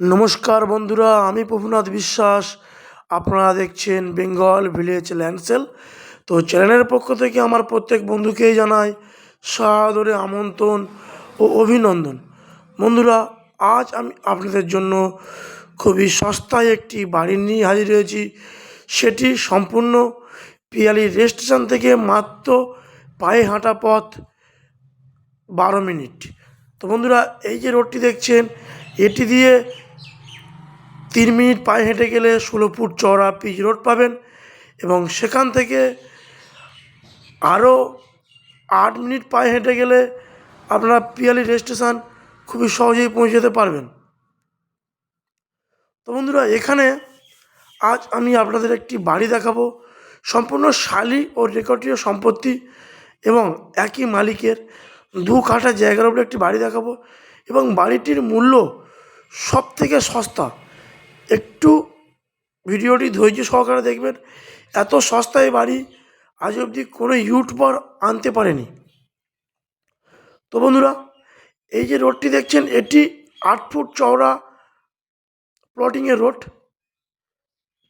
নমস্কার বন্ধুরা, আমি প্রভুনাথ বিশ্বাস। আপনারা দেখছেন বেঙ্গল ভিলেজ ল্যান্ডসেল। তো চ্যানেলের পক্ষ থেকে আমার প্রত্যেক বন্ধুকেই জানাই সাদরে আমন্ত্রণ ও অভিনন্দন। বন্ধুরা, আজ আমি আপনাদের জন্য খুবই সস্তায় একটি বাড়ি নিয়ে হাজির হয়েছি। সেটি সম্পূর্ণ পিয়ালি রেল স্টেশন থেকে মাত্র পায়ে হাঁটা পথ বারো মিনিট। তো বন্ধুরা, এই যে রোডটি দেখছেন, এটি দিয়ে তিন মিনিট পায়ে হেঁটে গেলে ষোলো ফুট চওড়া পিচ রোড পাবেন এবং সেখান থেকে আরও আট মিনিট পায়ে হেঁটে গেলে আপনারা পিয়ালি রেল স্টেশন খুবই সহজেই পৌঁছে যেতে পারবেন। তো বন্ধুরা, এখানে আজ আমি আপনাদের একটি বাড়ি দেখাবো। সম্পূর্ণ শালি ও রেকর্ডীয় সম্পত্তি এবং একই মালিকের দু কাঠা জায়গার উপরে একটি বাড়ি দেখাবো এবং বাড়িটির মূল্য সব থেকে সস্তা। একটু ভিডিওটি ধৈর্য সহকারে দেখবেন। এত সস্তায় বাড়ি, আজ অবধি কোনো ইউটিউবার আনতে পারেনি। তো বন্ধুরা, এই যে রোডটি দেখছেন, এটি আট ফুট চওড়া প্লটিংয়ের রোড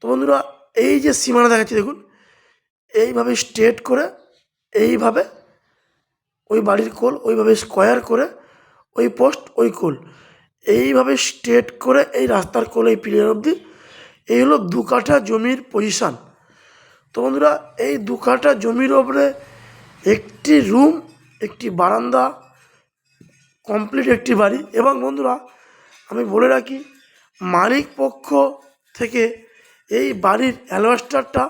তো বন্ধুরা, এই যে সীমানা দেখাচ্ছি, দেখুন, এইভাবে স্ট্রেট করে, এইভাবে ওই বাড়ির কোল, ওইভাবে স্কোয়ার করে, ওই পোস্ট ওই কোল। এইভাবে স্ট্রেট করে এই রাস্তার কোলে এই পিলিয়ার অবধি, এই হলো দু কাঠা জমির পজিশান তো বন্ধুরা, এই দু কাঠা জমির ওপরে একটি রুম একটি বারান্দা কমপ্লিট একটি বাড়ি। এবং বন্ধুরা, আমি বলে রাখি, মালিক পক্ষ থেকে এই বাড়ির অ্যালবাস্টারটা,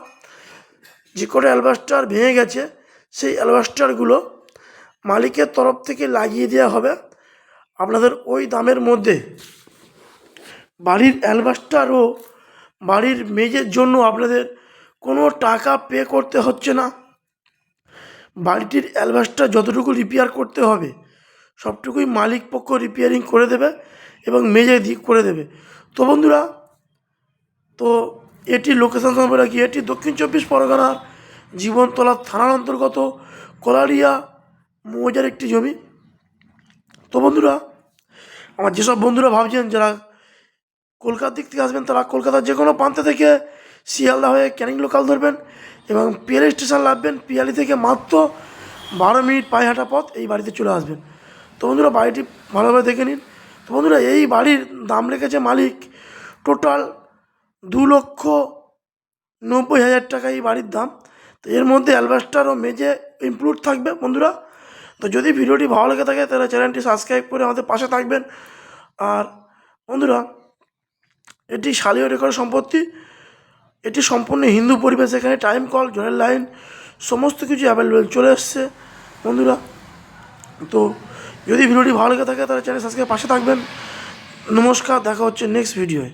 যে কটা অ্যালবাস্টার ভেঙে গেছে, সেই অ্যালবাস্টারগুলো মালিকের তরফ থেকে লাগিয়ে দেওয়া হবে। আপনাদের ওই দামের মধ্যে বাড়ির অ্যালবাস্টার ও বাড়ির মেজের জন্য আপনাদের কোনো টাকা পে করতে হচ্ছে না। বাড়িটির অ্যালবাস্টার যতটুকু রিপেয়ার করতে হবে, সবটুকুই মালিক পক্ষ রিপেয়ারিং করে দেবে এবং মেজে দিক করে দেবে। তো বন্ধুরা, তো এটি লোকেশন সম্পর্কে রাখি। এটি দক্ষিণ চব্বিশ পরগনার জীবনতলা থানার অন্তর্গত কলারিয়া মৌজার একটি জমি। তো বন্ধুরা আমার যেসব বন্ধুরা ভাবছেন যারা কলকাতার দিক থেকে আসবেন, তারা কলকাতার যে কোনো প্রান্ত থেকে শিয়ালদা হয়ে ক্যানিং লোকাল ধরবেন এবং পিয়ালি স্টেশন নামবেন পিয়ালি থেকে মাত্র বারো মিনিট পায়ে হাঁটা পথ এই বাড়িতে চলে আসবেন। তো বন্ধুরা, বাড়িটি ভালোভাবে দেখে নিন। তো বন্ধুরা, এই বাড়ির দাম রেখেছে মালিক টোটাল দু লক্ষ নব্বই হাজার টাকা এই বাড়ির দাম। তো এর মধ্যে অ্যালবাস্টার ও মেজে ইনক্লুড থাকবে বন্ধুরা। তো যদি ভিডিওটি ভালো লেগে থাকে, তাহলে চ্যানেলটি সাবস্ক্রাইব করে আমাদের পাশে থাকবেন। আর বন্ধুরা, এটি শালীয় রেকর্ড সম্পত্তি। এটি সম্পূর্ণ হিন্দু পরিবেশ, এখানে টাইম কল জলের লাইন সমস্ত কিছু অ্যাভেলেবেল চলে এসছে বন্ধুরা, তো যদি ভিডিওটি ভালো লেগে থাকে, তাহলে চ্যানেল সাবস্ক্রাইব পাশে থাকবেন। নমস্কার, দেখা হচ্ছে নেক্সট ভিডিওয়